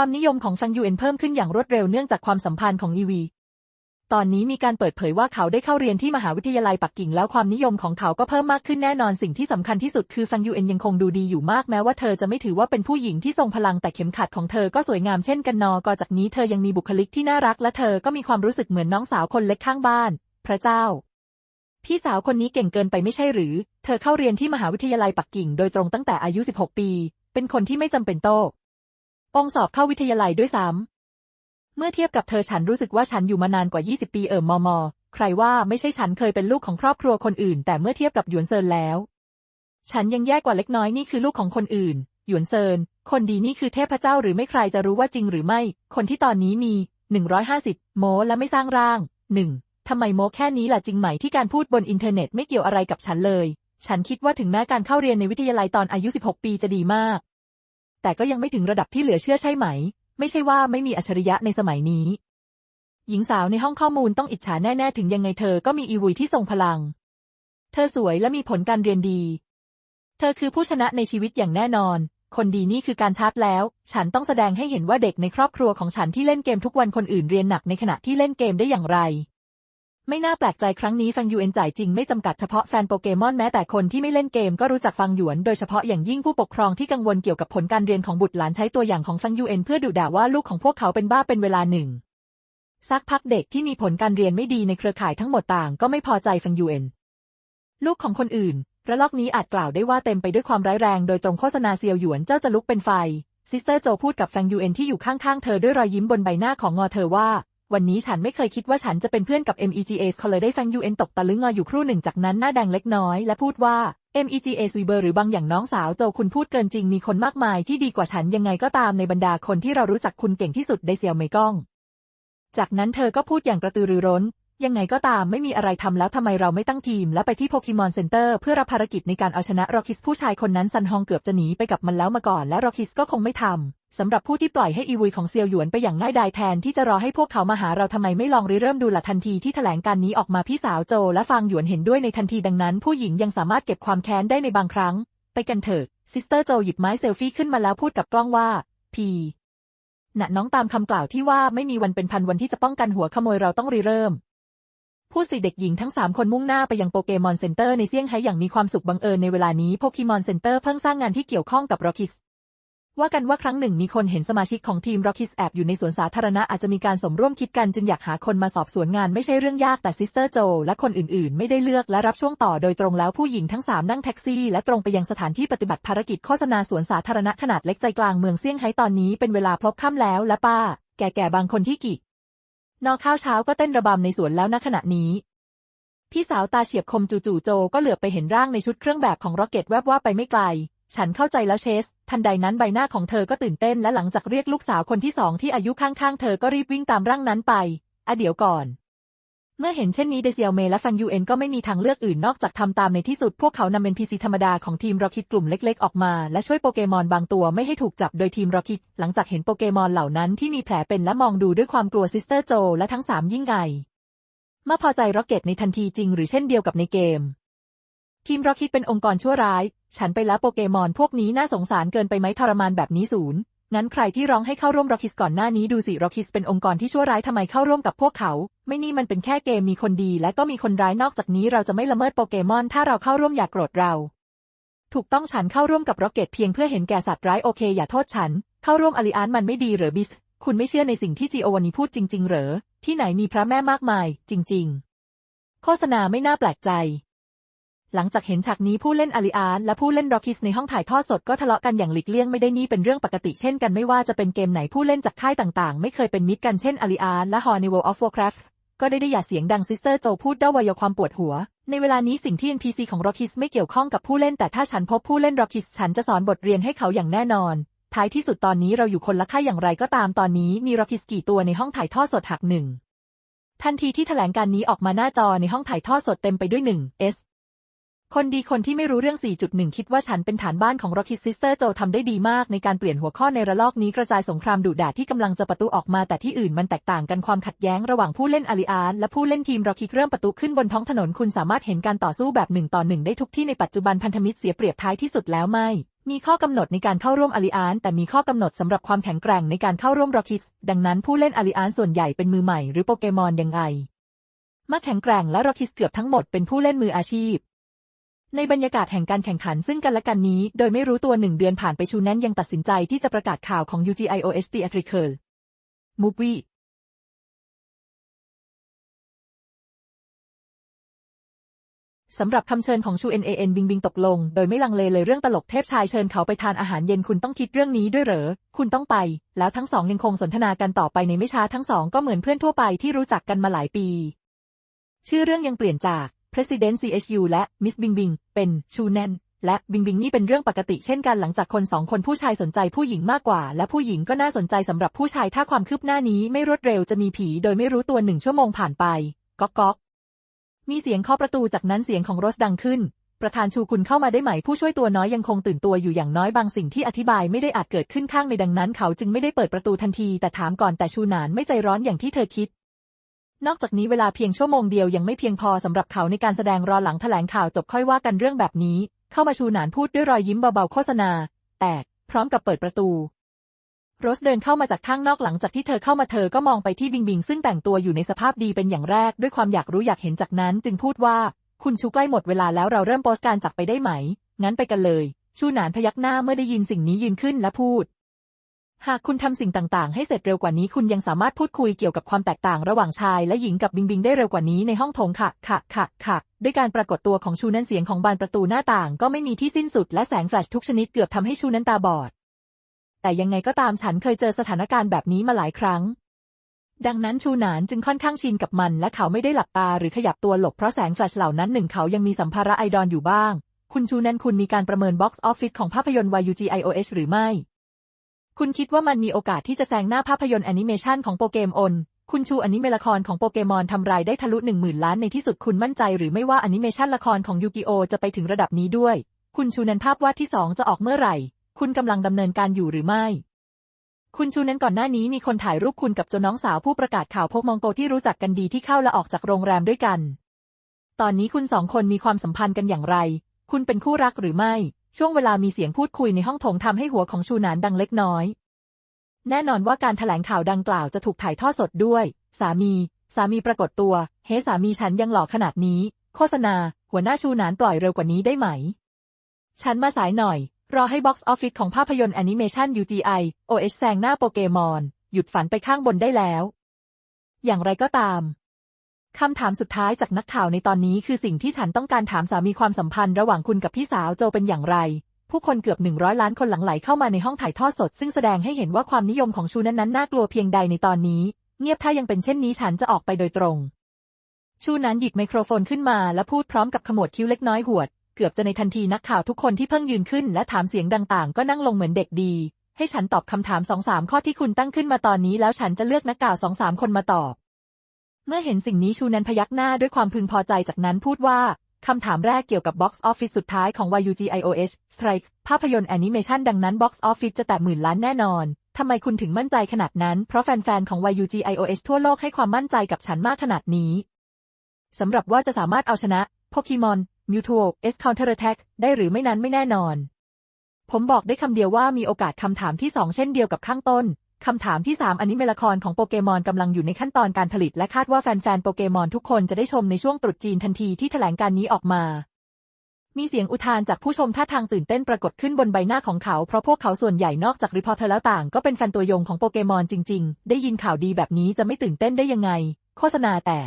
ความนิยมของฟังยูเอ็นเพิ่มขึ้นอย่างรวดเร็วเนื่องจากความสัมพันธ์ของอีวี ตอนนี้มีการเปิดเผยว่าเขาได้เข้าเรียนที่มหาวิทยาลัยปักกิ่งแล้วความนิยมของเขาก็เพิ่มมากขึ้นแน่นอนสิ่งที่สำคัญที่สุดคือฟังยูเอ็นยังคงดูดีอยู่มากแม้ว่าเธอจะไม่ถือว่าเป็นผู้หญิงที่ทรงพลังแต่เข็มขัดของเธอก็สวยงามเช่นกันนอกจากนี้เธอยังมีบุคลิกที่น่ารักและเธอก็มีความรู้สึกเหมือนน้องสาวคนเล็กข้างบ้าน พระเจ้าพี่สาวคนนี้เก่งเกินไปไม่ใช่หรือ เธอเข้าเรียนที่มหาวิทยาลัยปักกิ่ง โดยตรงตั้งแต่อายุ 16 ปี เป็นคนที่ไม่จำเป็นโต ปองสอบเข้าวิทยาลัยด้วยซ้ำเมื่อเทียบกับเธอฉันรู้สึกว่าฉันอยู่มานานกว่า 20 ปีเอิมมอมอใครว่าไม่ใช่ฉันเคยเป็นลูกของครอบครัวคนอื่น แต่เมื่อเทียบกับหยวนเซินแล้ว ฉันยังแย่กว่าเล็กน้อยนี่คือลูกของคนอื่น หยวนเซิน คนดีนี่คือเทพเจ้าหรือไม่ใครจะรู้ว่าจริงหรือไม่ คนที่ตอนนี้มี 150 โมและไม่สร้างร่างหนึ่งทำไมโมแค่นี้ล่ะจริงไหมที่การพูดบนอินเทอร์เน็ตไม่เกี่ยวอะไรกับฉันเลย ฉันคิดว่าถึงแม้การเข้าเรียนในวิทยาลัยตอนอายุ 16 ปีจะดีมาก แต่ก็ยังไม่ถึงระดับที่เหลือเชื่อใช่ไหม ไม่ใช่ว่าไม่มีอัจฉริยะในสมัยนี้ หญิงสาวในห้องข้อมูลต้องอิจฉาแน่ ๆ ถึงยังไงเธอก็มีอีวุยที่ทรงพลัง เธอสวยและมีผลการเรียนดี เธอคือผู้ชนะในชีวิตอย่างแน่นอน คนดีนี่คือการชาร์จแล้ว ฉันต้องแสดงให้เห็นว่าเด็กในครอบครัวของฉันที่เล่นเกมทุกวันคนอื่นเรียนหนักในขณะที่เล่นเกมได้อย่างไร ไม่น่าแปลกใจครั้งนี้ฟังยูเอ็นจ่ายจริงไม่จำกัดเฉพาะแฟนโปเกมอนแม้แต่คนที่ไม่เล่นเกมก็รู้จักฟังหยวนโดยเฉพาะอย่างยิ่งผู้ปกครองที่กังวลเกี่ยวกับผลการเรียนของบุตรหลานใช้ตัวอย่างของฟังยูเอ็นเพื่อดุด่าว่าลูกของพวกเขาเป็นบ้าเป็นเวลาหนึ่งซักพักเด็กที่มีผลการเรียนไม่ดีในเครือข่ายทั้งหมดต่างก็ไม่พอใจฟังยูเอ็นลูกของคนอื่นระลอกนี้อาจกล่าวได้ว่าเต็มไปด้วยความร้ายแรงโดยตรงโฆษณาเซียวหยวนเจ้าจะลุกเป็นไฟซิสเตอร์โจพูดกับฟังยูเอ็นที่อยู่ข้างๆเธอด้วยรอยยิ้มบนใบหน้าของงอเธอว่า วันนี้ฉันไม่เคยคิดว่าฉันจะเป็นเพื่อนกับ MEGS เขาเลยได้ฟัง UN ตกตะลึงงออยู่ครู่หนึ่งจากนั้นหน้าแดงเล็กน้อยและพูดว่า MEGS วีเบอร์หรือบางอย่างน้องสาวโจคุณพูดเกินจริงมีคนมากมายที่ดีกว่าฉันยังไงก็ตามในบรรดาคนที่เรารู้จักคุณเก่งที่สุดในเซียวเมกอง จากนั้นเธอก็พูดอย่างกระตือรือร้น ยังไงก็ตามไม่มีอะไรทำแล้วทำไมเราไม่ตั้งทีม และไปที่โปเกมอนเซ็นเตอร์เพื่อรับภารกิจในการเอาชนะรอคิสผู้ชายคนนั้นซันฮองเกือบจะหนีไปกับมันแล้วมาก่อน และรอคิสก็คงไม่ทำ สำหรับผู้ที่ปล่อยให้อีวุยของเซียวหยวนไปอย่างง่ายดายแทนที่จะรอให้พวกเขามาหาเราทำไมไม่ลองริเริ่มดูละทันทีที่แถลงการนี้ออกมาพี่สาวโจและฟางหยวนเห็นด้วยในทันทีดังนั้น ผู้หญิงยังสามารถเก็บความแค้นได้ในบางครั้ง ไปกันเถิดซิสเตอร์โจหยิบไม้เซลฟี่ขึ้นมาแล้วพูดกับกล้องว่า พีณน้องตามคำกล่าวที่ว่าไม่มีวันเป็นพันวันที่จะป้องกันหัวขโมยเราต้องริเริ่มผู้สิเด็กหญิงทั้ง 3 คนมุ่งหน้าไปยังโปเกมอนเซ็นเตอร์ในเซี่ยงไฮ้อย่างมีความสุขบังเอิญในเวลานี้โปเกมอนเซ็นเตอร์เพิ่งสร้างงานที่เกี่ยวข้องกับร็อกคิส ว่ากันว่าครั้งหนึ่งมีคนเห็นสมาชิกของทีมร็อกคิสแอบอยู่ในสวนสาธารณะอาจจะมีการสมร่วมคิดกันจึงอยากหาคนมาสอบสวนงานไม่ใช่เรื่องยากแต่ซิสเตอร์โจและคนอื่นๆ ไม่ได้เลือกและรับช่วงต่อโดยตรงแล้วผู้หญิงทั้ง 3 นั่งแท็กซี่ และตรงไปยังสถานที่ปฏิบัติภารกิจโฆษณาสวนสาธารณะขนาดเล็กใจกลางเมืองเซี่ยงไฮ้ตอนนี้เป็นเวลาพลบค่ำแล้วและป้า แก่ๆบางคนที่กินอกข้าวเช้าก็เต้นระบำในสวนแล้วณขณะนี้พี่สาวตาเฉียบคมจู่ๆโจก็เหลือบไปเห็นร่างในชุดเครื่องแบบของร็อกเก็ตแวบว่าไปไม่ไกล ฉันเข้าใจแล้วเชส ทันใดนั้นใบหน้าของเธอก็ตื่นเต้นและหลังจากเรียกลูกสาวคนที่สองที่อายุข้างๆ เธอก็รีบวิ่งตามร่างนั้นไปอะเดี๋ยวก่อน เมื่อเห็นเช่นนี้เดเซียวเมและฟันยูเอ็นก็ไม่มีทางเลือกอื่นนอกจากทำตามในที่สุดพวกเขานำเป็นพีซีธรรมดาของทีมรอคิดกลุ่มเล็ก ๆ ออกมาและช่วยโปเกมอนบางตัวไม่ให้ถูกจับโดยทีมรอคิดหลังจากเห็นโปเกมอนเหล่านั้นที่มีแผลเป็นและมองดูด้วยความกลัวซิสเตอร์โจและทั้งสามยิ่งใหญ่มาพอใจร็อกเก็ตในทันทีจริงหรือเช่นเดียวกับในเกม ทีมร็อกคิดเป็นองค์กรชั่วร้าย ฉันไปล้โปเกมอนพวกนี้น่าสงสารเกินไปไหมทรมานแบบนี้ศูนย์ งั้นใครที่ร้องให้เข้าร่วมร็อกคิสก่อนหน้านี้ดูสิร็อกคิสเป็นองค์กรที่ชั่วร้ายทำไมเข้าร่วมกับพวกเขา ไม่นี่มันเป็นแค่เกมมีคนดี และก็มีคนร้ายนอกจากนี้เราจะไม่ละเมิดโปเกมอน ถ้าเราเข้าร่วมอย่ากโกรธเรา ถูกต้องฉันเข้าร่วมกับร็อกเก็ตเพียงเพื่อเห็นแก่สัตว์ร้ายโอเค อย่าโทษฉัน เข้าร่วมอลิอานมันไม่ดีหรือบิส คุณไม่เชื่อในสิ่งที่จีโอวันนี้พูดจริง ๆ เหรอ ที่ไหนมีพระแม่มากมาย จริง ๆ โฆษณาไม่น่าแปลกใจ หลังจากเห็นฉากนี้ผู้เล่นอาริอานและผู้เล่นร็อกคิสในห้องถ่ายทอดสดก็ทะเลาะกันอย่างหลีกเลี่ยงไม่ได้นี่เป็นเรื่องปกติเช่นกันไม่ว่าจะเป็นเกมไหนผู้เล่นจากค่ายต่างๆ ไม่เคยเป็นมิตรกันเช่นอาริอานและฮอร์ใน World of Warcraft ก็ได้ได้อย่าเสียงดังซิสเตอร์โจพูดด้วายความปวดหัว ในเวลานี้สิ่งที่ NPC ของร็อกคิสไม่เกี่ยวข้องกับผู้เล่นแต่ถ้าฉันพบผู้เล่นร็อกคิสฉันจะสอนบทเรียนให้เขาอย่างแน่นอน ท้ายที่สุดตอนนี้เราอยู่คนละค่ายอย่างไรก็ตามตอนนี้มีร็อกคิสกี่ตัวในห้องถ่ายทอดสดหักหนึ่งทันทีที่แถลงการนี้ออกมาหน้าจอในห้องถ่ายทอดสดเต็มไปด้วยหนึ่งเอส คนดีคนที่ไม่รู้เรื่อง 4.1 คิดว่าฉันเป็นฐานบ้านของ Rocket Sister โจทำได้ดีมากในการเปลี่ยนหัวข้อในระลอกนี้กระจายสงครามดุดาที่กำลังจะประตูออกมาแต่ที่อื่นมันแตกต่างกันความขัดแย้งระหว่างผู้เล่นอาริอานและผู้เล่นทีม Rocket เริ่มประตูขึ้นบนท้องถนนคุณสามารถเห็นการต่อสู้แบบหนึ่งต่อหนึ่งได้ทุกที่ในปัจจุบันพันธมิตรเสียเปรียบท้ายที่สุดแล้วไม่มีข้อกำหนดในการเข้าร่วมอ l ลิอานแต่มีข้อกำหนดสำหรับความแข็งแกร่งในการเข้าร่วมร็อก k ิส ดังนั้นผู้เล่นอลิอานส่วนใหญ่เป็นมือใหม่หรือโปเกมอนยังไงมาแข็งแกร่งและร็อก k ิสเกือบทั้งหมดเป็นผู้เล่นมืออาชีพ ในบรรยากาศแห่งการแข่งขันซึ่งกันและกันนี้ โดยไม่รู้ตัวหนึ่งเดือนผ่านไปชูแนนยังตัดสินใจที่จะประกาศข่าวของ UGIOS Theatrical Movie สำหรับคำเชิญของชู NAN บิงบิงตกลง โดยไม่ลังเลเลยเรื่องตลกเทพชายเชิญเขาไปทานอาหารเย็นคุณต้องคิดเรื่องนี้ด้วยเหรอ คุณต้องไป แล้วทั้งสองยังคงสนทนากันต่อไปในไม่ช้าทั้งสองก็เหมือนเพื่อนทั่วไปที่รู้จักกันมาหลายปี ชื่อเรื่องยังเปลี่ยนจาก President CHU และ Miss บิงบิงเป็นชูแนนและบิงบิงนี่เป็นเรื่องปกติเช่นกันหลังจากคนสองคนผู้ชายสนใจผู้หญิงมากกว่า และผู้หญิงก็น่าสนใจสำหรับผู้ชายถ้าความคืบหน้านี้ไม่รวดเร็วจะมีผีโดยไม่รู้ตัวหนึ่งชั่วโมงผ่านไปก๊อกก๊อกมีเสียงเคาะประตูจากนั้นเสียงของโรสดังขึ้น ประธานชูคุณเข้ามาได้ไหมผู้ช่วยตัวน้อยยังคงตื่นตัวอยู่อย่างน้อยบางสิ่งที่อธิบายไม่ได้อาจเกิดขึ้นข้างในดังนั้น เขาจึงไม่ได้เปิดประตูทันที แต่ถามก่อนแต่ชูหนานไม่ใจร้อนอย่างที่เธอคิด นอกจากนี้เวลาเพียงชั่วโมงเดียวยังไม่เพียงพอสำหรับเขาในการแสดงรอหลังแถลงข่าวจบค่อยว่ากันเรื่องแบบนี้ เข้ามาชูหนานพูดด้วยรอยยิ้มเบาๆโฆษณา แตก พร้อมกับเปิดประตู โรสเดินเข้ามาจากข้างนอกหลังจากที่เธอเข้ามาเธอก็มองไปที่บิงบิงซึ่งแต่งตัวอยู่ในสภาพดีเป็นอย่างแรก ด้วยความอยากรู้อยากเห็นจากนั้น จึงพูดว่า คุณชูใกล้หมดเวลาแล้วเราเริ่มโพสการจักไปได้ไหม งั้นไปกันเลย ชูหนานพยักหน้าเมื่อได้ยินสิ่งนี้ยืนขึ้นและพูด หากคุณทำสิ่งต่างๆ ให้เสร็จเร็วกว่านี้คุณยังสามารถพูดคุยเกี่ยวกับความแตกต่างระหว่างชายและหญิงกับบิงบิงได้เร็วกว่านี้ในห้องโถงค่ะค่ะค่ะค่ะด้วยการปรากฏตัวของชูนั้นเสียงของบานประตูหน้าต่างก็ไม่มีที่สิ้นสุดและแสงแฟลชทุกชนิดเกือบทำให้ชูนั้นตาบอด แต่ยังไงก็ตามฉันเคยเจอสถานการณ์แบบนี้มาหลายครั้ง ดังนั้นชูหนานจึงค่อนข้างชินกับมัน และเขาไม่ได้หลับตาหรือขยับตัวหลบเพราะแสงแฟลชเหล่านั้นหนึ่งเขายังมีสัมภาระไอดอนอยู่บ้าง คุณชูนั้นคุณมีการประเมินบ็อกซ์ออฟฟิศของภาพยนตร์ YUGIOS หรือไม่ คุณคิดว่ามันมีโอกาสที่จะแซงหน้าภาพยนตร์แอนิเมชันของโปเกมอน คุณชูอนิเมะละครของโปเกมอนทำรายได้ทะลุหนึ่งหมื่นล้านในที่สุดคุณมั่นใจหรือไม่ว่าแอนิเมชันละครของยูกิโอจะไปถึงระดับนี้ด้วย คุณชูนั้นภาพวาดที่สองจะออกเมื่อไหร่ คุณกำลังดำเนินการอยู่หรือไม่ คุณชูนั้นก่อนหน้านี้มีคนถ่ายรูปคุณกับเจ้าน้องสาวผู้ประกาศข่าวพกมองโกที่รู้จักกันดีที่เข้าและออกจากโรงแรมด้วยกัน ตอนนี้คุณสองคนมีความสัมพันธ์กันอย่างไร คุณเป็นคู่รักหรือไม่ ช่วงเวลามีเสียงพูดคุยในห้องโถงทำให้หัวของชูนานดังเล็กน้อย แน่นอนว่าการถแถลงข่าวดังกล่าวจะถูกถ่ายทอดสดด้วย สามี สามีปรากฏตัว เฮ้สามีฉันยังหล่อขนาดนี้ โฆษณา หัวหน้าชูนานปล่อยเร็วกว่านี้ได้ไหม ฉันมาสายหน่อย รอให้บ็อกซ์ออฟฟิศของภาพยนตร์แอนิเมชัน UGI OH แซงหน้าโปเกมอน หยุดฝันไปข้างบนได้แล้ว อย่างไรก็ตาม คำถามสุดท้ายจากนักข่าวในตอนนี้คือสิ่งที่ฉันต้องการถามสามีความสัมพันธ์ระหว่างคุณกับพี่สาวโจเป็นอย่างไร ผู้คนเกือบหนึ่งร้อยล้านคนหลั่งไหลเข้ามาในห้องถ่ายทอดสด ซึ่งแสดงให้เห็นว่าความนิยมของชูนั้นนั้นน่ากลัวเพียงใดในตอนนี้ เงียบถ้ายังเป็นเช่นนี้ฉันจะออกไปโดยตรง ชูนั้นหยิบไมโครโฟนขึ้นมาและพูดพร้อมกับขมวดคิ้วเล็กน้อยหวด เกือบจะในทันทีนักข่าวทุกคนที่เพิ่งยืนขึ้น และถามเสียงต่างๆ ก็นั่งลงเหมือนเด็กดี ให้ฉันตอบคำถามสองสามข้อที่คุณตั้งขึ้นมาตอนนี้แล้วฉันจะเลือกนักข่าวสองสามคนมาตอบ เมื่อเห็นสิ่งนี้ชูนันพยักหน้าด้วยความพึงพอใจจากนั้นพูดว่า คำถามแรกเกี่ยวกับ Box Office สุดท้ายของ YUGIOS Strike ภาพยนตร์แอนิเมชันดังนั้น Box Office จะแตะหมื่นล้านแน่นอนทำไมคุณถึงมั่นใจขนาดนั้น เพราะแฟนๆ ของ YUGIOS ทั่วโลกให้ความมั่นใจกับฉันมากขนาดนี้สำหรับว่าจะสามารถเอาชนะโปเกมอน Mutual S Counter Attack ได้หรือไม่นั้นไม่แน่นอน ผมบอกได้คำเดียวว่ามีโอกาสคำถามที่สองเช่นเดียวกับข้างต้น คำถามที่สามอันนี้เมละครของโปเกมอนกำลังอยู่ในขั้นตอนการผลิตและคาดว่าแฟนๆ โปเกมอนทุกคนจะได้ชมในช่วงตรุษจีนทันทีที่แถลงการนี้ออกมา มีเสียงอุทานจากผู้ชมท่าทางตื่นเต้นปรากฏขึ้นบนใบหน้าของเขา เพราะพวกเขาส่วนใหญ่นอกจากรีพอร์เตอร์แล้วต่างก็เป็นแฟนตัวยงของโปเกมอนจริงๆ ได้ยินข่าวดีแบบนี้จะไม่ตื่นเต้นได้ยังไง โฆษณาแต่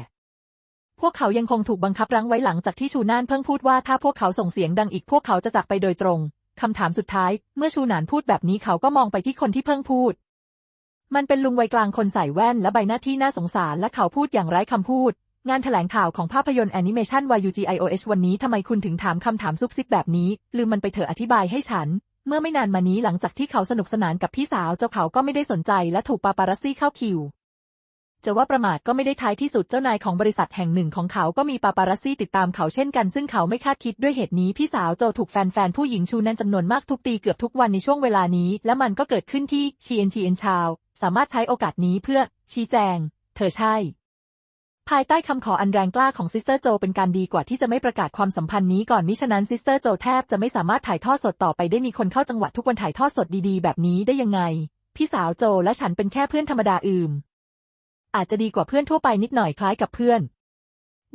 พวกเขายังคงถูกบังคับรั้งไว้หลังจากที่ชูนานเพิ่งพูดว่าถ้าพวกเขาส่งเสียงดังอีกพวกเขาจะจากไปโดยตรงคำถามสุดท้าย เมื่อชูนานพูดแบบนี้เขาก็มองไปที่คนที่เพิ่งพูด มันเป็นลุงวัยกลางคนใส่แว่นและใบหน้าที่น่าสงสารและเขาพูดอย่างไร้คำพูด งานถแถลงข่าวของภาพยนตร์แอนิเมชัน YUGIOS วันนี้ทำไมคุณถึงถามคำถามซุบซิบแบบนี้ ลืมมันไปเถอะอธิบายให้ฉัน เมื่อไม่นานมานี้หลังจากที่เขาสนุกสนานกับพี่สาวเจ้าเขาก็ไม่ได้สนใจและถูกปาปารัสซี่เข้าคิว จะว่าประมาทก็ไม่ได้ท้ายที่สุดเจ้านายของบริษัทแห่งหนึ่งของเขาก็มีปาปารัสซี่ติดตามเขาเช่นกัน ซึ่งเขาไม่คาดคิดด้วยเหตุนี้พี่สาวโจถูกแฟนๆ ผู้หญิงชูนั้นจำนวนมากทุกตีเกือบทุกวันในช่วงเวลานี้ และมันก็เกิดขึ้นที่ชีเอ็นชีเอ็นชาว สามารถใช้โอกาสนี้เพื่อ ชี้แจง เธอใช่ ภายใต้คำขออันแรงกล้าของซิสเตอร์โจเป็นการดีกว่าที่จะไม่ประกาศความสัมพันธ์นี้ก่อนมิฉะนั้นซิสเตอร์โจแทบจะไม่สามารถถ่ายทอดสดต่อไปได้มีคนเข้าจังหวะทุกวันถ่ายทอดสดดีๆ แบบนี้ได้ยังไง พี่สาวโจและฉันเป็นแค่เพื่อนธรรมดาอืม อาจจะดีกว่าเพื่อนทั่วไปนิดหน่อยคล้ายกับเพื่อน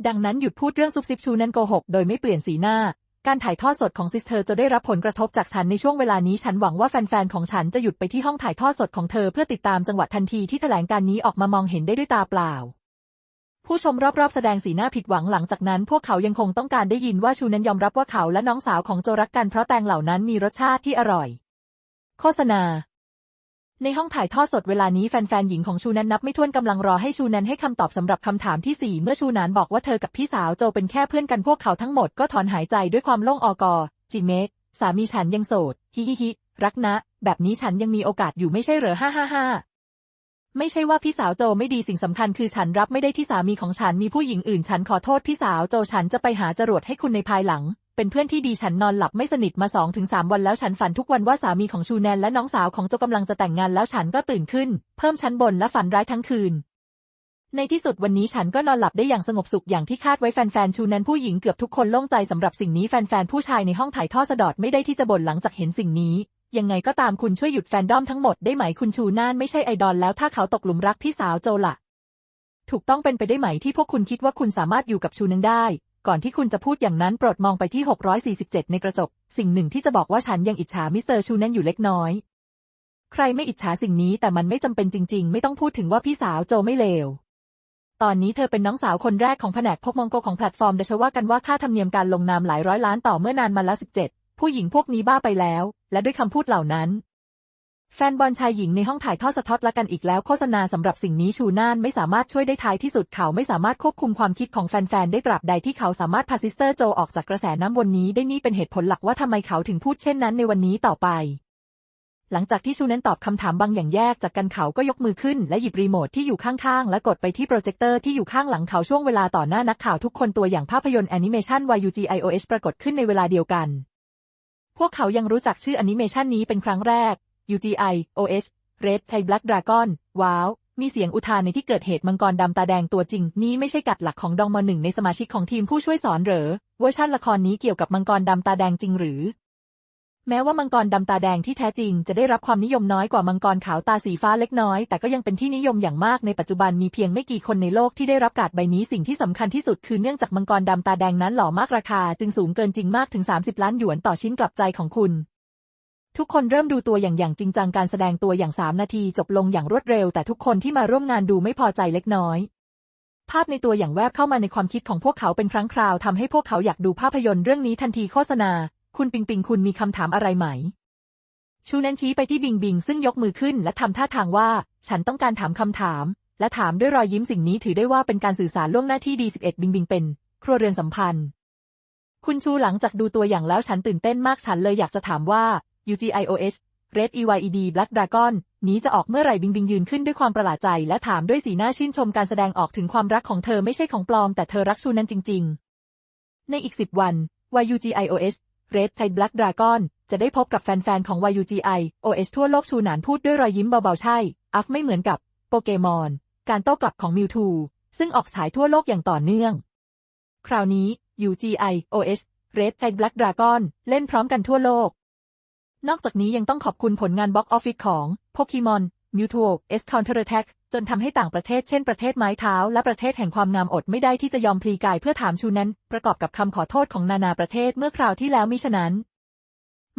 ดังนั้นหยุดพูดเรื่องซุบซิบชูนั้นโกหก โดยไม่เปลี่ยนสีหน้า การถ่ายทอดสดของซิสเตอร์จะได้รับผลกระทบจากฉันในช่วงเวลานี้ฉันหวังว่าแฟนๆของฉันจะหยุดไปที่ห้องถ่ายทอดสดของเธอเพื่อติดตามจังหวะทันทีที่แถลงการนี้ออกมามองเห็นได้ด้วยตาเปล่าผู้ชมรอบๆแสดงสีหน้าผิดหวังหลังจากนั้น พวกเขายังคงต้องการได้ยินว่าชูนั้นยอมรับว่าเขาและน้องสาวของโจรักกันเพราะแตงเหล่านั้นมีรสชาติที่อร่อย โฆษณา ในห้องถ่ายทอดสดเวลานี้แฟนๆ หญิงของชูนันนับไม่ถ้วนกำลังรอให้ชูนันให้คำตอบสำหรับคำถามที่สี่เมื่อชูนานบอกว่าเธอกับพี่สาวโจเป็นแค่เพื่อนกันพวกเขาทั้งหมดก็ถอนหายใจด้วยความโล่งอกอ จิเมะสามีฉันยังโสด ฮิฮิฮิรักนะ แบบนี้ฉันยังมีโอกาสอยู่ไม่ใช่เหรอฮ่าฮ่าฮ่าไม่ใช่ว่าพี่สาวโจไม่ดีสิ่งสำคัญคือฉันรับไม่ได้ที่สามีของฉันมีผู้หญิงอื่น ฉันขอโทษพี่สาวโจฉันจะไปหาจรวดให้คุณในภายหลัง เป็นเพื่อนที่ดีฉันนอนหลับไม่สนิทมาสองถึงสามวันแล้วฉันฝันทุกวันว่าสามีของชูแนนและน้องสาวของโจกำลังจะแต่งงานแล้วฉันก็ตื่นขึ้น เพิ่มชั้นบนและฝันร้ายทั้งคืน ในที่สุดวันนี้ฉันก็นอนหลับได้อย่างสงบสุขอย่างที่คาดไว้แฟนๆชูแนนผู้หญิงเกือบทุกคนโล่งใจสำหรับสิ่งนี้แฟนๆผู้ชายในห้องถ่ายทอดสดอดไม่ได้ที่จะบ่นหลังจากเห็นสิ่งนี้ยังไงก็ตามคุณช่วยหยุดแฟนดอมทั้งหมดได้ไหมคุณชูน่านไม่ใช่ไอดอลแล้วถ้าเขาตกหลุมรักพี่สาวโจละถูกต้องเป็นไปได้ไหมที่พวกคุณคิดว่าคุณสามารถอยู่กับชูนั้นได้ ก่อนที่คุณจะพูดอย่างนั้นโปรดมองไปที่ 647 ในกระจก สิ่งหนึ่งที่จะบอกว่าฉันยังอิจฉามิสเตอร์ชูแนนอยู่เล็กน้อย ใครไม่อิจฉาสิ่งนี้แต่มันไม่จำเป็นจริง ๆ ไม่ต้องพูดถึงว่าพี่สาวโจไม่เลว ตอนนี้เธอเป็นน้องสาวคนแรกของแผนกพกมองโกของแพลตฟอร์มเดชว่ากันว่าค่าธรรมเนียมการลงนามหลายร้อยล้านต่อเมื่อนานมาแล้ว17ผู้หญิงพวกนี้บ้าไปแล้ว และด้วยคำพูดเหล่านั้น แฟนบอลชายหญิงในห้องถ่ายทอดสะท้อนละกันอีกแล้วโฆษณาสำหรับสิ่งนี้ชูน่านไม่สามารถช่วยได้ท้ายที่สุดเขาไม่สามารถควบคุมความคิดของแฟนๆ ได้ตราบใดที่เขาสามารถพาซิสเตอร์โจออกจากกระแสน้ำวนนี้ได้นี่เป็นเหตุผลหลักว่าทำไมเขาถึงพูดเช่นนั้นในวันนี้ต่อไป หลังจากที่ชูนั้นตอบคำถามบางอย่างแยกจากกันเขาก็ยกมือขึ้นและหยิบรีโมทที่อยู่ข้างๆ และกดไปที่โปรเจคเตอร์ที่อยู่ข้างหลังเขาช่วงเวลาต่อหน้านักข่าวทุกคนตัวอย่างภาพยนตร์แอนิเมชัน YUGIOS ปรากฏขึ้นในเวลาเดียวกันพวกเขายังรู้จักชื่อแอนิเมชันนี้เป็นครั้งแรก UGI OS Red Play Black Dragon ว้าว มีเสียงอุทานในที่เกิดเหตุมังกรดำตาแดงตัวจริง นี้ไม่ใช่กัดหลักของดองมอหนึ่งในสมาชิกของทีมผู้ช่วยสอนเหรอ เวอร์ชันละครนี้เกี่ยวกับมังกรดำตาแดงจริงหรือ แม้ว่ามังกรดำตาแดงที่แท้จริงจะได้รับความนิยมน้อยกว่ามังกรขาวตาสีฟ้าเล็กน้อย แต่ก็ยังเป็นที่นิยมอย่างมากในปัจจุบันมีเพียงไม่กี่คนในโลกที่ได้รับการ์ดใบนี้สิ่งที่สำคัญที่สุดคือเนื่องจากมังกรดำตาแดงนั้นหล่อมากราคา จึงสูงเกินจริงมากถึง 30 ล้านหยวนต่อชิ้นกลับใจของคุณ ทุกคนเริ่มดูตัวอย่างอย่างจริงจังการแสดงตัวอย่าง 3 นาทีจบลงอย่างรวดเร็ว แต่ทุกคนที่มาร่วมงานดูไม่พอใจเล็กน้อย ภาพในตัวอย่างแวบเข้ามาในความคิดของพวกเขาเป็นครั้งคราวทำให้พวกเขาอยากดูภาพยนตร์เรื่องนี้ทันทีโฆษณา คุณปิงปิงคุณมีคำถามอะไรไหม ชูนันชี้ไปที่บิงบิงซึ่งยกมือขึ้นและทำท่าทางว่า ฉันต้องการถามคำถาม และถามด้วยรอยยิ้มสิ่งนี้ถือได้ว่าเป็นการสื่อสารล่วงหน้าที่ดี11บิงบิงเป็น ครัวเรือนสัมพันธ์ คุณชูหลังจากดูตัวอย่างแล้วฉันตื่นเต้นมากฉันเลยอยากจะถามว่า UGIOS Red EYED Black Dragon นี้จะออกเมื่อไหร่บิงบิงยืนขึ้นด้วยความประหลาดใจและถามด้วยสีหน้าชื่นชมการแสดงออกถึงความรักของเธอไม่ใช่ของปลอมแต่เธอรักชูนั้นจริง ๆ ในอีก10วัน YUGIOS Red Tide Black Dragon จะได้พบกับแฟน ๆ ของ YUGI OS ทั่วโลกชูหนานพูดด้วยรอยยิ้มเบา ๆ ใช่ อัฟไม่เหมือนกับโปเกมอน การโต้กลับของมิวทูซึ่งออกฉายทั่วโลกอย่างต่อเนื่อง คราวนี้ UGI OS Red Tide Black Dragon เล่นพร้อมกันทั่วโลก นอกจากนี้ยังต้องขอบคุณผลงานบ็อกออฟฟิศของ Pokemon Mewtwo S Counterattack จนทำให้ต่างประเทศเช่นประเทศไม้เท้า และประเทศแห่งความงามอดไม่ได้ที่จะยอมพลีกายเพื่อถามชูนั้น ประกอบกับคำขอโทษของนานาประเทศเมื่อคราวที่แล้วมิฉะนั้น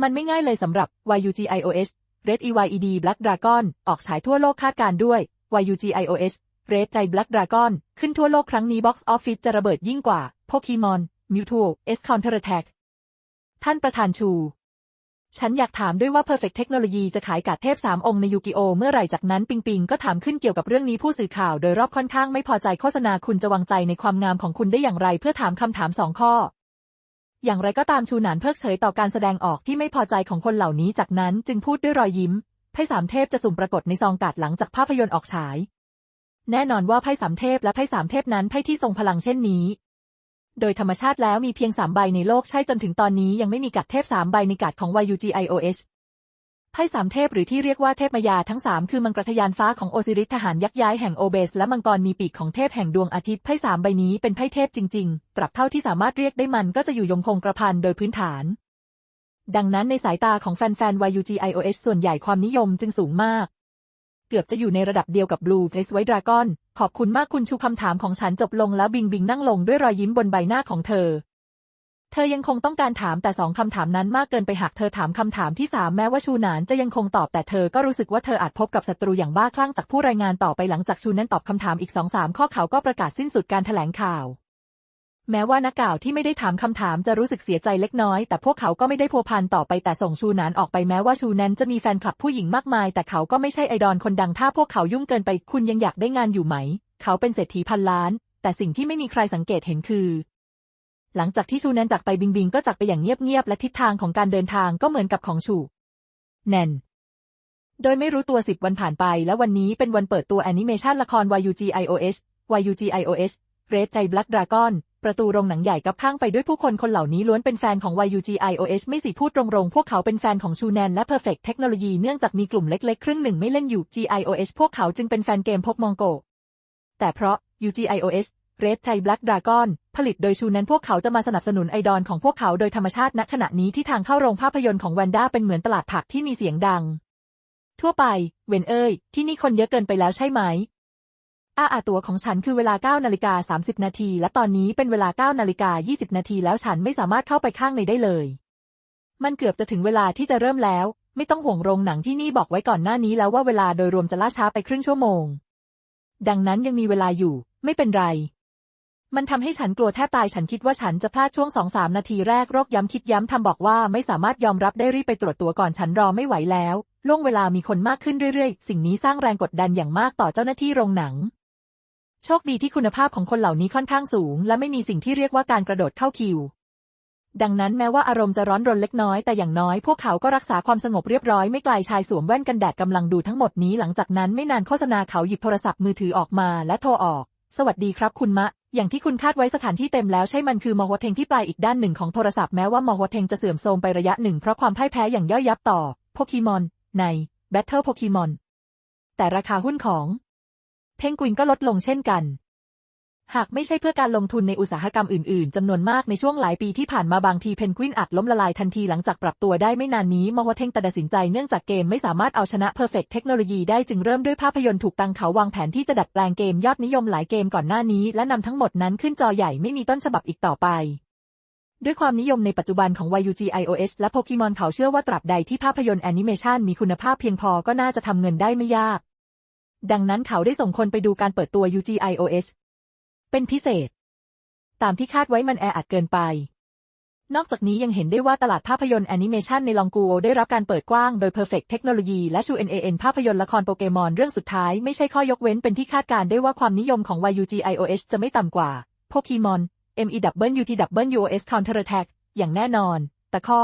มันไม่ง่ายเลยสำหรับ YUGIOS Red EYED Black Dragon ออกฉายทั่วโลกคาดการด้วย YUGIOS Red Eye Black Dragon ขึ้นทั่วโลกครั้งนี้ Box Office จะระเบิดยิ่งกว่า Pokemon Mewtwo S Counterattack ท่านประธานชู ฉันอยากถามด้วยว่า Perfect Technology จะขายกาดเทพ3องค์ในยูกิโอเมื่อไหร่จากนั้นปิงปิงก็ถามขึ้นเกี่ยวกับเรื่องนี้ผู้สื่อข่าวโดยรอบค่อนข้างไม่พอใจโฆษณาคุณจะวางใจในความงามของคุณได้อย่างไรเพื่อถามคำถามสองข้อ อย่างไรก็ตามชูหนานเพิกเฉยต่อการแสดงออกที่ไม่พอใจของคนเหล่านี้จากนั้นจึงพูดด้วยรอยยิ้มไพ่สามเทพจะสุ่มปรากฏในซองกาดหลังจากภาพยนตร์ออกฉาย แน่นอนว่าไพ่สามเทพและไพ่สามเทพนั้นไพ่ที่ทรงพลังเช่นนี้ โดยธรรมชาติแล้วมีเพียงสามใบในโลกใช่จนถึงตอนนี้ยังไม่มีกัดเทพสามใบในกัดของ YUGIOS ไพ่สามเทพหรือที่เรียกว่าเทพมายาทั้งสามคือมังกรทยานฟ้าของโอซิริสทหารยักษ์ย้ายแห่งโอเบส และมังกรมีปีกของเทพแห่งดวงอาทิตย์ไพ่สามใบนี้เป็นไพ่เทพจริงๆ ตราบเท่าที่สามารถเรียกได้มันก็จะอยู่ยงคงกระพันโดยพื้นฐาน ดังนั้นในสายตาของแฟนๆ YUG iOS ส่วนใหญ่ความนิยมจึงสูงมาก เกือบจะอยู่ในระดับเดียวกับ Blue Face White Dragon ขอบคุณมากคุณชูคำถามของฉันจบลงแล้วบิงบิงนั่งลงด้วยรอยยิ้มบนใบหน้าของเธอ เธอยังคงต้องการถามแต่สองคำถามนั้นมากเกินไปหากเธอถามคำถามที่สามแม้ว่าชูนานจะยังคงตอบแต่เธอก็รู้สึกว่าเธออาจพบกับศัตรูอย่างบ้าคลั่งจากผู้รายงานต่อไปหลังจากชูนั้นตอบคำถามอีกสองสามข้อเขาก็ประกาศสิ้นสุดการแถลงข่าว แม้ว่านักข่าวที่ไม่ได้ถามคำถามจะรู้สึกเสียใจเล็กน้อย แต่พวกเขาก็ไม่ได้พัวพันต่อไปแต่ส่งชูนานออกไปแม้ว่าชูนั้นจะมีแฟนคลับผู้หญิงมากมาย แต่เขาก็ไม่ใช่ไอดอลคนดังถ้าพวกเขายุ่งเกินไปคุณยังอยากได้งานอยู่ไหม เขาเป็นเศรษฐีพันล้าน แต่สิ่งที่ไม่มีใครสังเกตเห็นคือ หลังจากที่ชูแนนจากไปบิงบิงก็จากไปอย่างเงียบๆและทิศทางของการเดินทางก็เหมือนกับของชูแนนโดยไม่รู้ตัวสิบวันผ่านไป และวันนี้เป็นวันเปิดตัวแอนิเมชันละคร YUG iOS YUG iOS Red Eye Black Dragon ประตูโรงหนังใหญ่กับข้างไปด้วยผู้คนคนเหล่านี้ล้วนเป็นแฟนของ YUG iOS ไม่สิพูดตรงๆ พวกเขาเป็นแฟนของชูแนนและ Perfect Technology เนื่องจากมีกลุ่มเล็กๆ ครึ่งหนึ่งไม่เล่นอยู่ GIOS พวกเขาจึงเป็นแฟนเกมพกมองโก แต่เพราะ UGIOS Red Eye Black Dragon ผลิตโดยชูแนนพวกเขาจะมาสนับสนุนไอดอลของพวกเขาโดยธรรมชาติณขณะนี้ที่ทางเข้าโรงภาพยนตร์ของแวนด้าเป็นเหมือนตลาดผักที่มีเสียงดัง ทั่วไป เวนเอ้ยที่นี่คนเยอะเกินไปแล้วใช่ไหม อาอาตัวของฉันคือเวลา9นาฬิกา30 นาที และตอนนี้เป็นเวลา9นาฬิกา20 นาทีแล้วฉันไม่สามารถเข้าไปข้างในได้เลย มันเกือบจะถึงเวลาที่จะเริ่มแล้ว ไม่ต้องห่วงโรงหนังที่นี่บอกไว้ก่อนหน้านี้แล้วว่าเวลาโดยรวมจะล่าช้าไปครึ่งชั่วโมง ดังนั้นยังมีเวลาอยู่ ไม่เป็นไร มันทำให้ฉันกลัวแทบตายฉันคิดว่าฉันจะพลาดช่วงสองสามนาทีแรกโรคย้ำคิดย้ำทำบอกว่าไม่สามารถยอมรับได้รีบไปตรวจตัวก่อนฉันรอไม่ไหวแล้วล่วงเวลามีคนมากขึ้นเรื่อยๆ สิ่งนี้สร้างแรงกดดันอย่างมากต่อเจ้าหน้าที่โรงหนัง โชคดีที่คุณภาพของคนเหล่านี้ค่อนข้างสูง และไม่มีสิ่งที่เรียกว่าการกระโดดเข้าคิว ดังนั้นแม้ว่าอารมณ์จะร้อนรนเล็กน้อย แต่อย่างน้อยพวกเขาก็รักษาความสงบเรียบร้อยไม่ไกลชายสวมแว่นกันแดดกำลังดูทั้งหมดนี้หลังจากนั้นไม่นานโฆษณาเขาหยิบโทรศัพท์มือถือออกมาและโทรออก สวัสดีครับคุณมะ อย่างที่คุณคาดไว้สถานที่เต็มแล้วใช่มันคือมอฮเทงที่ปลายอีกด้านหนึ่งของโทรศัพท์แม้ว่ามอฮเทงจะเสื่อมโทรมไประยะหนึ่งเพราะความพ่ายแพ้อย่างย่อยยับต่อโปเกมอนใน Battle Pokemon แต่ราคาหุ้นของ เพงกวินก็ลดลงเช่นกัน หากไม่ใช่เพื่อการลงทุนในอุตสาหกรรมอื่นๆ จำนวนมากในช่วงหลายปีที่ผ่านมาบางทีเพนกวินอาจล้มละลายทันทีหลังจากปรับตัวได้ไม่นานนี้มอวเทงตัดสินใจเนื่องจากเกมไม่สามารถเอาชนะ Perfect Technology ได้จึงเริ่มด้วยภาพยนตร์ถูกตังเขาวางแผนที่จะดัดแปลงเกมยอดนิยมหลายเกมก่อนหน้านี้ และนำทั้งหมดนั้นขึ้นจอใหญ่ไม่มีต้นฉบับอีกต่อไปด้วยความนิยมในปัจจุบันของ YUG iOS และโปเกมอนเขาเชื่อว่าตราบใดที่ภาพยนตร์แอนิเมชันมีคุณภาพเพียงพอก็น่าจะทำเงินได้ไม่ยาก ดังนั้นเขาได้ส่งคนไปดูการเปิดตัว UG iOS เป็นพิเศษ ตามที่คาดไว้มันแออัดเกินไป นอกจากนี้ยังเห็นได้ว่าตลาดภาพยนตร์แอนิเมชันในลองกูโอได้รับการเปิดกว้างโดย Perfect Technology และชู NAN ภาพยนตร์ละครโปเกมอนเรื่องสุดท้ายไม่ใช่ข้อยกเว้นเป็นที่คาดการได้ว่าความนิยมของ YUG iOS จะไม่ต่ำกว่า Pokemon MEWTWOS Counter Attack อย่างแน่นอนต่ข้อ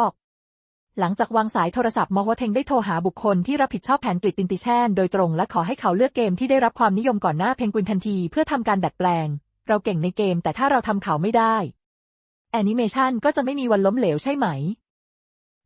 หลังจากวางสายโทรศัพท์มอวเทงได้โทรหาบุคคลที่รับผิดชอบแผนกริดตินติแชนโดยตรงและขอให้เขาเลือกเกมที่ได้รับความนิยมก่อนหน้าเพนกวินทันทีเพื่อทำการดัดแปลง เราเก่งในเกมแต่ถ้าเราทำเขาไม่ได้แอนิเมชันก็จะไม่มีวันล้มเหลวใช่ไหม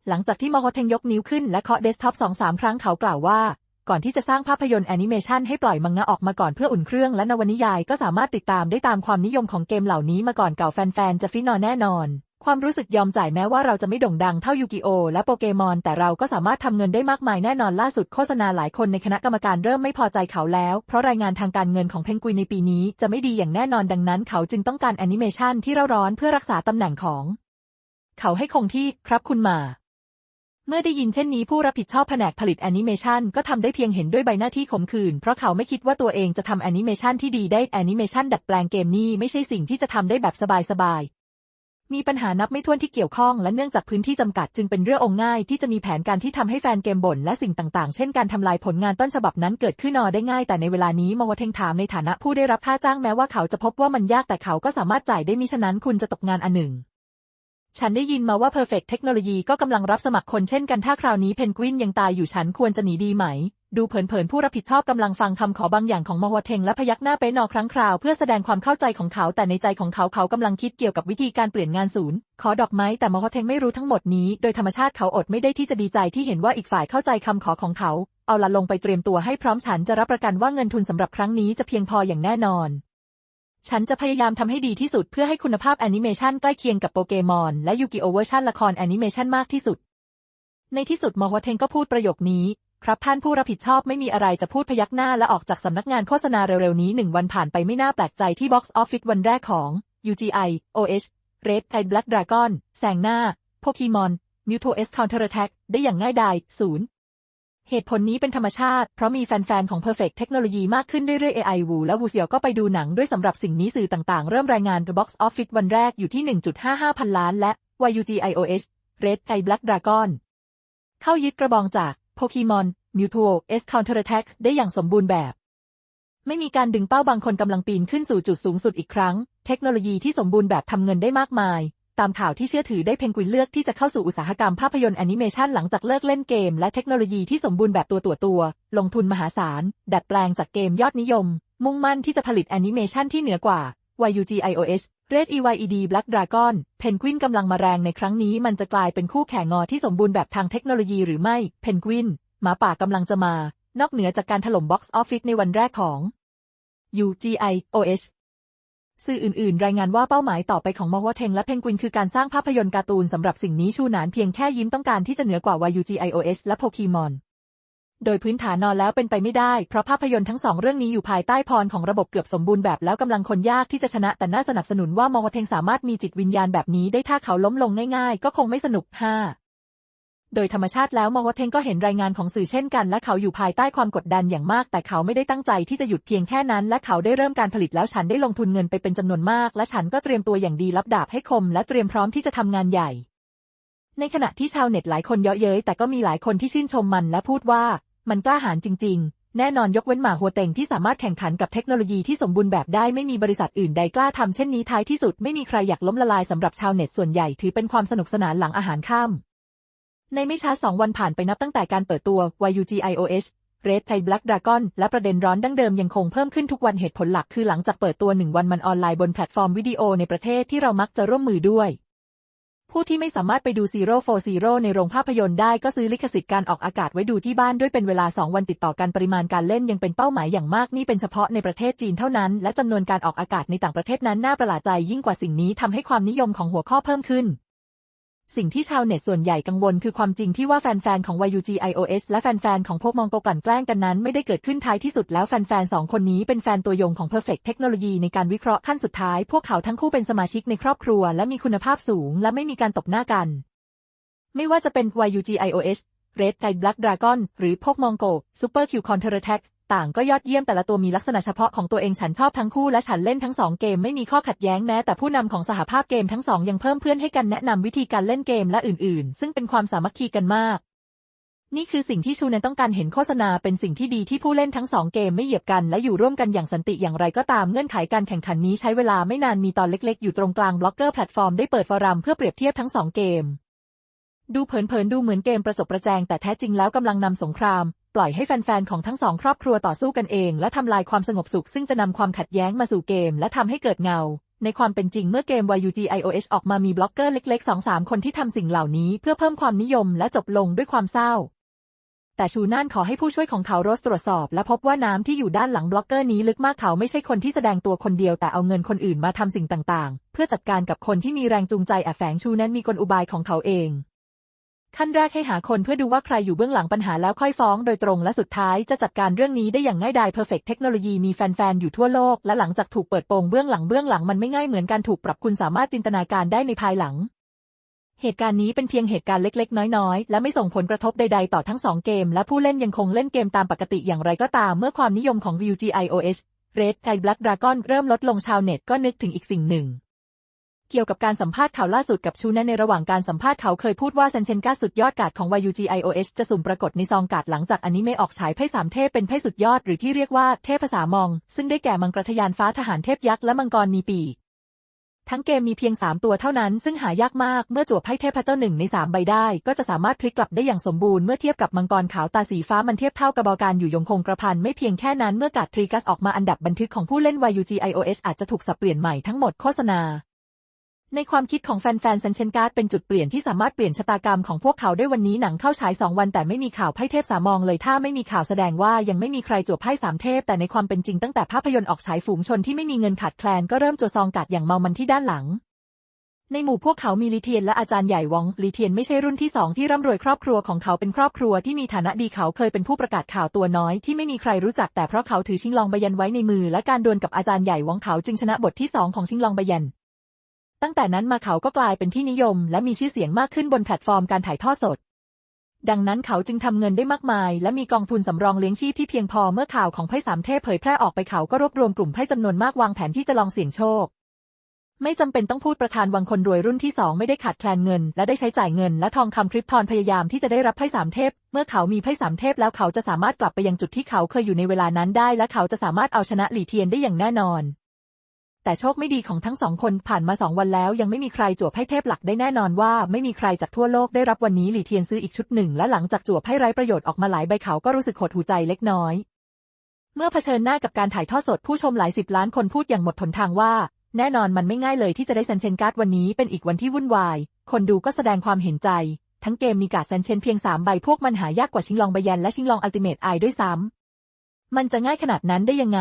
หลังจากที่มอฮเทงยกนิ้วขึ้นและเคาะเดสก์ท็อปสองสามครั้งเขากล่าวว่า ก่อนที่จะสร้างภาพยนตร์แอนิเมชันให้ปล่อยมังงะออกมาก่อนเพื่ออุ่นเครื่องและนวนิยายก็สามารถติดตามได้ตามความนิยมของเกมเหล่านี้มาก่อนเก่าแฟนๆจะฟินอนแน่นอน ความรู้สึกยอมจ่ายแม้ว่าเราจะไม่โด่งดังเท่ายูกิโอและโปเกมอน แต่เราก็สามารถทำเงินได้มากมายแน่นอนล่าสุดโฆษณาหลายคนในคณะกรรมการเริ่มไม่พอใจเขาแล้ว เพราะรายงานทางการเงินของเพนกวินในปีนี้จะไม่ดีอย่างแน่นอนดังนั้นเขาจึงต้องการแอนิเมชันที่เร่าร้อนเพื่อรักษาตำแหน่งของ เขาให้คงที่ครับคุณมา เมื่อได้ยินเช่นนี้ผู้รับผิดชอบแผนกผลิตแอนิเมชันก็ทำได้เพียงเห็นด้วยใบหน้าที่ขมขื่นเพราะเขาไม่คิดว่าตัวเองจะทำแอนิเมชันที่ดีได้แอนิเมชันดัดแปลงเกมนี้ไม่ใช่สิ่งที่จะทำได้แบบสบายๆ มีปัญหานับไม่ถ้วนที่เกี่ยวข้องและเนื่องจากพื้นที่จำกัดจึงเป็นเรื่ององง่าย ที่จะมีแผนการที่ทำให้แฟนเกมบ่นและสิ่งต่างๆ เช่นการทำลายผลงานต้นฉบับนั้นเกิดขึ้นนอได้ง่าย แต่ในเวลานี้มาวเทงถามในฐานะผู้ได้รับค่าจ้างแม้ว่าเขาจะพบว่ามันยากแต่เขาก็สามารถจ่ายได้มิฉะนั้นคุณจะตกงานอันหนึ่งฉันได้ยินมาว่า Perfect Technology ก็กำลังรับสมัครคนเช่นกันถ้าคราวนี้เพนกวินยังตายอยู่ฉันควรจะหนีดีไหม ดูเผินๆผู้รับผิดชอบกำลังฟังคำขอบางอย่างของมอฮวเทงและพยักหน้าไปนอครั้งคราวเพื่อแสดงความเข้าใจของเขาแต่ในใจของเขาเขากำลังคิดเกี่ยวกับวิธีการเปลี่ยนงานศูนย์ ขอดอกไม้แต่มอฮวเทงไม่รู้ทั้งหมดนี้ โดยธรรมชาติเขาอดไม่ได้ที่จะดีใจที่เห็นว่าอีกฝ่ายเข้าใจคำขอของเขา เอาละลงไปเตรียมตัวให้พร้อมฉันจะรับประกันว่าเงินทุนสำหรับครั้งนี้จะเพียงพออย่างแน่นอน ฉันจะพยายามทำให้ดีที่สุดเพื่อให้คุณภาพแอนิเมชันใกล้เคียงกับโปเกมอนและยูกิโอเวอร์ชันละครแอนิเมชันมากที่สุดในที่สุดมอวเทงก็พูดประโยคนี้ ครับท่านผู้รับผิดชอบไม่มีอะไรจะพูดพยักหน้าและออกจากสำนักงานโฆษณาเร็วๆนี้หนึ่งวันผ่านไปไม่น่าแปลกใจที่ Box Office วันแรกของ UGI OH Red Eye Black Dragon แสงหน้า Pokemon Mewtwo S Counter Attack ได้อย่างง่ายดายศูนย์เหตุผลนี้เป็นธรรมชาติ เพราะมีแฟนๆ ของ Perfect เทคโนโลยีมากขึ้นเรื่อยๆ AI วูและวูเซียวก็ไปดูหนังด้วยสำหรับสิ่งนี้สื่อต่างๆ เริ่มรายงาน The Box Office วันแรกอยู่ที่ 1.55 พันล้าน และ YUGI OH Red Eye Black Dragon เข้ายึดกระบองจาก Pokemon Mutual S Counter Attack ได้อย่างสมบูรณ์แบบ ไม่มีการดึงเป้าบางคนกำลังปีนขึ้นสู่จุดสูงสุดอีกครั้ง เทคโนโลยีที่สมบูรณ์แบบทำเงินได้มากมาย ตามข่าวที่เชื่อถือได้เพนกวินเลือกที่จะเข้าสู่อุตสาหกรรมภาพยนตร์แอนิเมชันหลังจากเลิกเล่นเกม และเทคโนโลยีที่สมบูรณ์แบบตัวตัวตัว ลงทุนมหาศาล ดัดแปลงจากเกมยอดนิยม มุ่งมั่นที่จะผลิตแอนิเมชันที่เหนือกว่า YUGIOS YUG iOS Red EYED Black Dragon เพนกวินกำลังมาแรงในครั้งนี้มันจะกลายเป็นคู่แข่งงอที่สมบูรณ์แบบทางเทคโนโลยีหรือไม่ เพนกวิน หมาป่ากำลังจะมา นอกเหนือจากการถล่มบ็อกซ์ออฟฟิศในวันแรกของ UGI OH สื่ออื่นๆ รายงานว่าเป้าหมายต่อไปของมอวเทงและเพนกวินคือการสร้างภาพยนตร์การ์ตูนสำหรับสิ่งนี้ชูหนานเพียงแค่ยิ้มต้องการที่จะเหนือกว่า YUGI OH และโปเกมอน โดยพื้นฐานนอนแล้วเป็นไปไม่ได้ เพราะภาพยนตร์ทั้งสองเรื่องนี้อยู่ภายใต้พรของระบบเกือบสมบูรณ์แบบแล้วกำลังคนยากที่จะชนะแต่น่าสนับสนุนว่ามอวเทงสามารถมีจิตวิญญาณแบบนี้ได้ถ้าเขาล้มลงง่ายๆ ก็คงไม่สนุกห้าโดยธรรมชาติแล้วมอวเทงก็เห็นรายงานของสื่อเช่นกัน และเขาอยู่ภายใต้ความกดดันอย่างมาก แต่เขาไม่ได้ตั้งใจที่จะหยุดเพียงแค่นั้น และเขาได้เริ่มการผลิตแล้วฉันได้ลงทุนเงินไปเป็นจำนวนมาก และฉันก็เตรียมตัวอย่างดีรับดาบให้คม และเตรียมพร้อมที่จะทำงานใหญ่ ในขณะที่ชาวเน็ตหลายคนเยาะเย้ยแต่ก็มีหลายคนที่ชื่นชมมันและพูดว่า มันกล้าหาญจริง ๆ แน่นอนยกเว้นหมาหัวเต็งที่สามารถแข่งขันกับเทคโนโลยีที่สมบูรณ์แบบได้ไม่มีบริษัทอื่นใดกล้าทำเช่นนี้ท้ายที่สุดไม่มีใครอยากล้มละลายสำหรับชาวเน็ตส่วนใหญ่ถือเป็นความสนุกสนานหลังอาหารค่ำในไม่ช้าสองวันผ่านไปนับตั้งแต่การเปิดตัว YUG iOS Red Thai Black Dragon และประเด็นร้อนดั้งเดิมยังคงเพิ่มขึ้นทุกวันเหตุผลหลักคือหลังจากเปิดตัวหนึ่งวันมันออนไลน์บนแพลตฟอร์มวิดีโอในประเทศที่เรามักจะร่วมมือด้วย ผู้ที่ไม่สามารถไปดู Zero for Zero ในโรงภาพยนตร์ได้ก็ซื้อลิขสิทธิ์การออกอากาศไว้ดูที่บ้านด้วยเป็นเวลา 2 วันติดต่อกันปริมาณการเล่นยังเป็นเป้าหมายอย่างมากนี่เป็นเฉพาะในประเทศจีนเท่านั้น และจำนวนการออกอากาศในต่างประเทศนั้นน่าประหลาดใจยิ่งกว่าสิ่งนี้ทำให้ความนิยมของหัวข้อเพิ่มขึ้น สิ่งที่ชาวเน็ตส่วนใหญ่กังวลคือความจริงที่ว่าแฟนๆ ของ YUG iOS และแฟนๆ ของพวกมองโกกลั่นแกล้งกันนั้นไม่ได้เกิดขึ้นท้ายที่สุดแล้วแฟนๆสองคนนี้เป็นแฟนตัวยงของ Perfect Technology ในการวิเคราะห์ขั้นสุดท้าย พวกเขาทั้งคู่เป็นสมาชิกในครอบครัว และมีคุณภาพสูง และไม่มีการตบหน้ากัน ไม่ว่าจะเป็น YUG iOS Red Tide Black Dragon หรือพวกมองโก Super Q Counter Attack ต่างก็ยอดเยี่ยมแต่ละตัวมีลักษณะเฉพาะของตัวเองฉันชอบทั้งคู่และฉันเล่นทั้งสองเกมไม่มีข้อขัดแย้งแม้แต่ผู้นำของสหภาพเกมทั้งสองยังเพิ่มเพื่อนให้กันแนะนำวิธีการเล่นเกมและอื่นๆ ซึ่งเป็นความสามัคคีกันมาก นี่คือสิ่งที่ชูเนนต้องการเห็นโฆษณาเป็นสิ่งที่ดีที่ผู้เล่นทั้งสองเกมไม่เหยียบกันและอยู่ร่วมกันอย่างสันติอย่างไรก็ตามเงื่อนไขการแข่งขันนี้ใช้เวลาไม่นานมีตอนเล็ก ๆ อยู่ตรงกลางบล็อกเกอร์แพลตฟอร์มได้เปิดฟอรัมเพื่อเปรียบเทียบทั้งสองเกมดูเผินๆดูเหมือนเกมประจบประแจงแต่แท้จริงแล้วกำลังนำสงคราม ล่อยให้แฟนๆ ของทั้งสองครอบครัวต่อสู้กันเอง และทำลายความสงบสุข ซึ่งจะนำความขัดแย้งมาสู่เกม และทำให้เกิดเงา ในความเป็นจริงเมื่อเกม YUG iOS ออกมามีบล็อกเกอร์เล็กๆ 2-3 คนที่ทำสิ่งเหล่านี้เพื่อเพิ่มความนิยมและจบลงด้วยความเศร้า แต่ชูน่านขอให้ผู้ช่วยของเขาโรสตรวจสอบ และพบว่าน้ำที่อยู่ด้านหลังบล็อกเกอร์นี้ลึกมากเขาไม่ใช่คนที่แสดงตัวคนเดียวแต่เอาเงินคนอื่นมาทำสิ่งต่างๆ เพื่อจัดการกับคนที่มีแรงจูงใจแอบแฝงชูนั้นมีกลอุบายของเขาเอง ขั้นแรกให้หาคนเพื่อดูว่าใครอยู่เบื้องหลังปัญหาแล้วค่อยฟ้องโดยตรงและสุดท้ายจะจัดการเรื่องนี้ได้อย่างง่ายดาย Perfect Technology มีแฟน ๆ อยู่ทั่วโลก และหลังจากถูกเปิดโปงเบื้องหลังเบื้องหลังมันไม่ง่ายเหมือนการถูกปรับคุณสามารถจินตนาการได้ในภายหลัง เหตุการณ์นี้เป็นเพียงเหตุการณ์เล็ก ๆ น้อย ๆ และไม่ส่งผลกระทบใด ๆ ต่อทั้งสองเกม และผู้เล่นยังคงเล่นเกมตามปกติอย่างไรก็ตาม เมื่อความนิยมของ VGIOS Red Sky Black Dragon เริ่มลดลงชาวเน็ตก็นึกถึงอีกสิ่งหนึ่ง เกี่ยวกับการสัมภาษณ์ข่าวล่าสุดกับชูนในระหว่างการสัมภาษณ์เขาเคยพูดว่าเซนเชนกาสุดยอดกาดของ YUG iOS จะสุ่มปรากฏในซองกาดหลังจากอันิเมะออกฉายไพ่สามเทพเป็นไพ่สุดยอดหรือที่เรียกว่าเทพภาษามอง ซึ่งได้แก่มังกรทยานฟ้าทหารเทพยักษ์และมังกรมีปีกทั้งเกมมีเพียง 3 ตัวเท่านั้น ซึ่งหายากมาก เมื่อจั่วไพ่เทพเจ้าหนึ่งใน 3 ใบได้ ก็จะสามารถพลิกกลับได้อย่างสมบูรณ์ เมื่อเทียบกับมังกรขาวตาสีฟ้ามันเทียบเท่ากับบอการอยู่ยงคงกระพัน ไม่เพียงแค่นั้น เมื่อกาดทริกัสออกมาอันดับบันทึกของผู้เล่น YUGIOH อาจจะถูกสับเปลี่ยนใหม่ทั้งหมดโฆษณา ในความคิดของแฟนๆเซนเชนการ์ดเป็นจุดเปลี่ยนที่สามารถเปลี่ยนชะตากรรมของพวกเขาได้วันนี้หนังเข้าฉาย 2 วันแต่ไม่มีข่าวไพ่เทพสามองเลยถ้าไม่มีข่าวแสดงว่ายังไม่มีใครจวบไพ่สามเทพ แต่ในความเป็นจริงตั้งแต่ภาพยนตร์ออกฉายฝูงชนที่ไม่มีเงินขาดแคลนก็เริ่มจวซองกัดอย่างเมามันที่ด้านหลัง ในหมู่พวกเขามีลีเทียนและอาจารย์ใหญ่วองลีเทียนไม่ใช่รุ่นที่สองที่ร่ำรวยครอบครัวของเขาเป็นครอบครัวที่มีฐานะดีเขาเคยเป็นผู้ประกาศข่าวตัวน้อยที่ไม่มีใครรู้จักแต่เพราะเขาถือชิงลองใบยันไว้ในมือและการดวลกับอาจารย์ใหญ่วองเขาจึงชนะบทที่สองของชิงลองใบยัน ตั้งแต่นั้นมาเขาก็กลายเป็นที่นิยม และมีชื่อเสียงมากขึ้นบนแพลตฟอร์มการถ่ายทอดสด ดังนั้นเขาจึงทำเงินได้มากมาย และมีกองทุนสำรองเลี้ยงชีพที่เพียงพอเมื่อข่าวของไพ่สามเทพเผยแพร่ออกไปเขาก็รวบรวมกลุ่มไพ่จำนวนมากวางแผนที่จะลองเสี่ยงโชค ไม่จำเป็นต้องพูดประธานวังคนรวยรุ่นที่สองไม่ได้ขาดแคลนเงิน และได้ใช้จ่ายเงิน และทองคำคริปทอนพยายามที่จะได้รับไพ่สามเทพ เมื่อเขามีไพ่สามเทพแล้วเขาจะสามารถกลับไปยังจุดที่เขาเคยอยู่ในเวลานั้นได้ และเขาจะสามารถเอาชนะหลี่เทียนได้อย่างแน่นอน แต่โชคไม่ดีของทั้งสองคนผ่านมาสองวันแล้ว ยังไม่มีใครจั่วไพ่เทพหลักได้แน่นอนว่าไม่มีใครจากทั่วโลกได้รับวันนี้หลี่เทียนซื้ออีกชุดหนึ่ง และหลังจากจั่วไพ่ไร้ประโยชน์ออกมาหลายใบเขาก็รู้สึกหดหูใจเล็กน้อย เมื่อเผชิญหน้ากับการถ่ายทอดสดผู้ชมหลายสิบล้านคนพูดอย่างหมดหนทางว่า แน่นอนมันไม่ง่ายเลยที่จะได้เซนเชนการ์ดวันนี้เป็นอีกวันที่วุ่นวาย คนดูก็แสดงความเห็นใจ ทั้งเกมมีการ์ดเซนเชนเพียงสามใบพวกมันหายากกว่าชิงลองใบยันและชิงลองอัลติเมทไอด้วยซ้ำมันจะง่ายขนาดนั้นได้ยังไง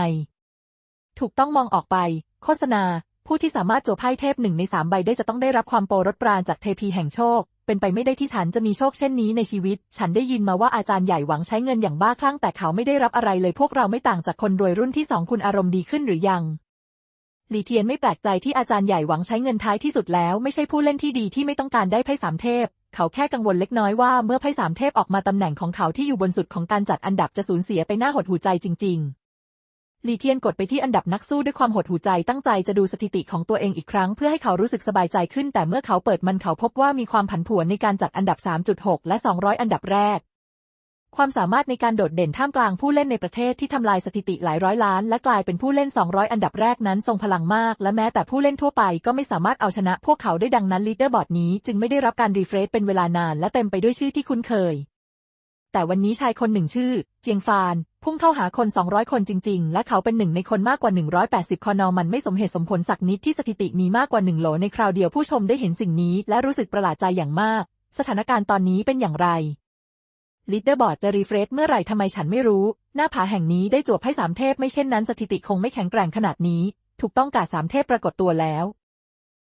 ถูกต้องมองออกไป โฆษณา ผู้ที่สามารถโจไพ่เทพหนึ่งในสามใบได้จะต้องได้รับความโปรดปรานจากเทพีแห่งโชค เป็นไปไม่ได้ที่ฉันจะมีโชคเช่นนี้ในชีวิต ฉันได้ยินมาว่าอาจารย์ใหญ่หวังใช้เงินอย่างบ้าคลั่งแต่เขาไม่ได้รับอะไรเลยพวกเราไม่ต่างจากคนรวยรุ่นที่สองคุณอารมณ์ดีขึ้นหรือยังหลีเทียนไม่แปลกใจที่อาจารย์ใหญ่หวังใช้เงินท้ายที่สุดแล้ว ไม่ใช่ผู้เล่นที่ดีที่ไม่ต้องการได้ไพ่สามเทพ เขาแค่กังวลเล็กน้อยว่าเมื่อไพ่สามเทพออกมาตำแหน่งของเขาที่อยู่บนสุดของการจัดอันดับจะสูญเสียไปหน้าหดหูใจจริง ๆ ลีเทียนกดไปที่อันดับนักสู้ด้วยความหดหูใจตั้งใจจะดูสถิติของตัวเองอีกครั้งเพื่อให้เขารู้สึกสบายใจขึ้นแต่เมื่อเขาเปิดมันเขาพบว่ามีความผันผวนในการจัดอันดับ 3.6 และ 200 อันดับแรก ความสามารถในการโดดเด่นท่ามกลางผู้เล่นในประเทศที่ทำลายสถิติหลายร้อยล้าน และกลายเป็นผู้เล่น 200 อันดับแรกนั้นทรงพลังมาก และแม้แต่ผู้เล่นทั่วไปก็ไม่สามารถเอาชนะ พวกเขาได้ดังนั้นลีดเดอร์บอร์ดนี้จึงไม่ได้รับการรีเฟรชเป็นเวลานานและเต็มไปด้วยชื่อที่คุ้นเคย แต่วันนี้ชายคนหนึ่งชื่อ เจียงฟาน พุ่งเข้าหาคน 200 คนจริง ๆ และเขาเป็นหนึ่งในคนมากกว่า 180คอนอมันไม่สมเหตุสมผลสักนิดที่สถิติมีมากกว่าหนึ่งโหลในคราวเดียวผู้ชมได้เห็นสิ่งนี้ และรู้สึกประหลาดใจอย่างมาก สถานการณ์ตอนนี้เป็นอย่างไรลีดเดอร์บอร์ดจะรีเฟรชเมื่อไหร่ทำไมฉันไม่รู้ หน้าผาแห่งนี้ได้จวบให้สามเทพไม่เช่นนั้นสถิติคงไม่แข็งแกร่งขนาดนี้ ถูกต้องกาสามเทพปรากฏตัวแล้ว